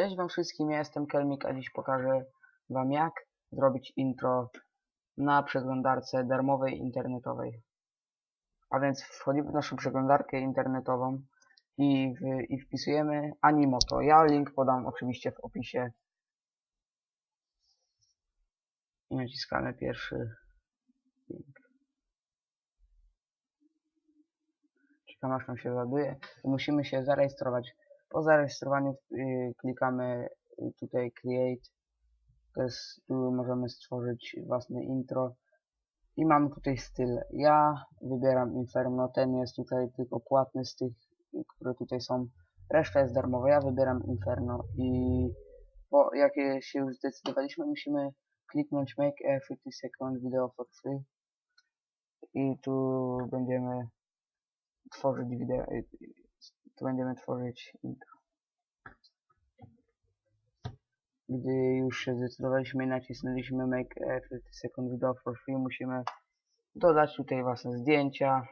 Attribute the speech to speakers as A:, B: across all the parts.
A: Cześć wam wszystkim, ja jestem Kelmik, a dziś pokażę wam jak zrobić intro na przeglądarce darmowej internetowej. A więc wchodzimy w naszą przeglądarkę internetową i, w, i wpisujemy Animoto. Ja link podam oczywiście w opisie. I naciskamy pierwszy link. Czekam aż nam się ładuje musimy się zarejestrować. Po zarejestrowaniu y, klikamy y, tutaj Create. To jest, tu możemy stworzyć własne intro. I mamy tutaj styl. Ja wybieram Inferno. Ten jest tutaj tylko płatny z tych, które tutaj są. Reszta jest darmowa. Ja wybieram Inferno. I po jak się już zdecydowaliśmy, musimy kliknąć Make a 50 second video for free. I tu będziemy tworzyć wideo. Tu będziemy tworzyć intro. Gdy już się zdecydowaliśmy i nacisnęliśmy Make a 50 second video for free, musimy dodać tutaj własne zdjęcia,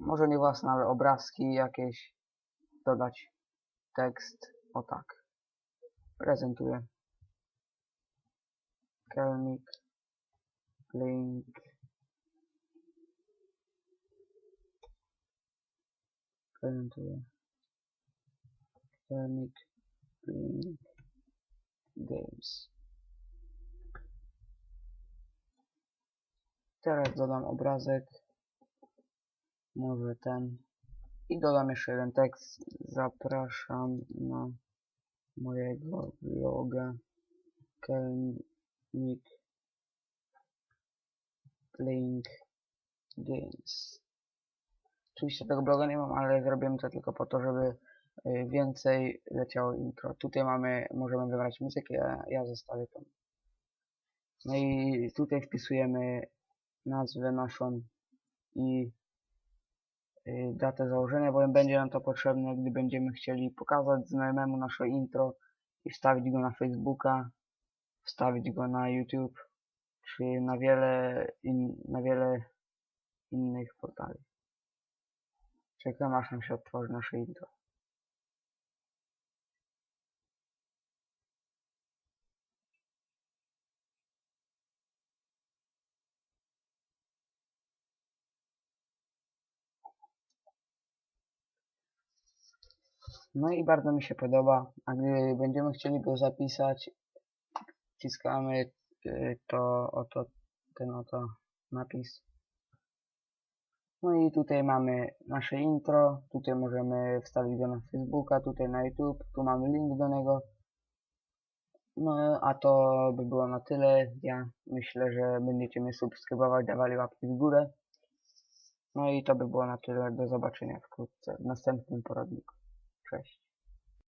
A: może nie własne, ale obrazki jakieś, dodać tekst, o tak. Prezentuję. Kelmik, link, prezentuję. Kelmik, link, games. Teraz dodam obrazek. Może ten. I dodam jeszcze jeden tekst. Zapraszam na mojego bloga Kelmik Link Games. Oczywiście tego bloga nie mam, ale zrobiłem to tylko po to, żeby więcej leciało intro. Tutaj mamy, możemy wybrać muzykę, ja, ja zostawię to. No i tutaj wpisujemy nazwę naszą i y, datę założenia, bowiem będzie nam to potrzebne, gdy będziemy chcieli pokazać znajomemu nasze intro i wstawić go na Facebooka, wstawić go na YouTube, czy na wiele, in, na wiele innych portali. Czekam aż nam się otworzy nasze intro. No i bardzo mi się podoba, a gdy będziemy chcieli go zapisać, wciskamy y, to oto, ten oto napis. No i tutaj mamy nasze intro, tutaj możemy wstawić go na Facebooka, tutaj na YouTube, tu mamy link do niego. No a to by było na tyle. Ja myślę, że będziecie mnie subskrybować, dawali łapki w górę. No i to by było na tyle. Do zobaczenia wkrótce w następnym poradniku. Cześć.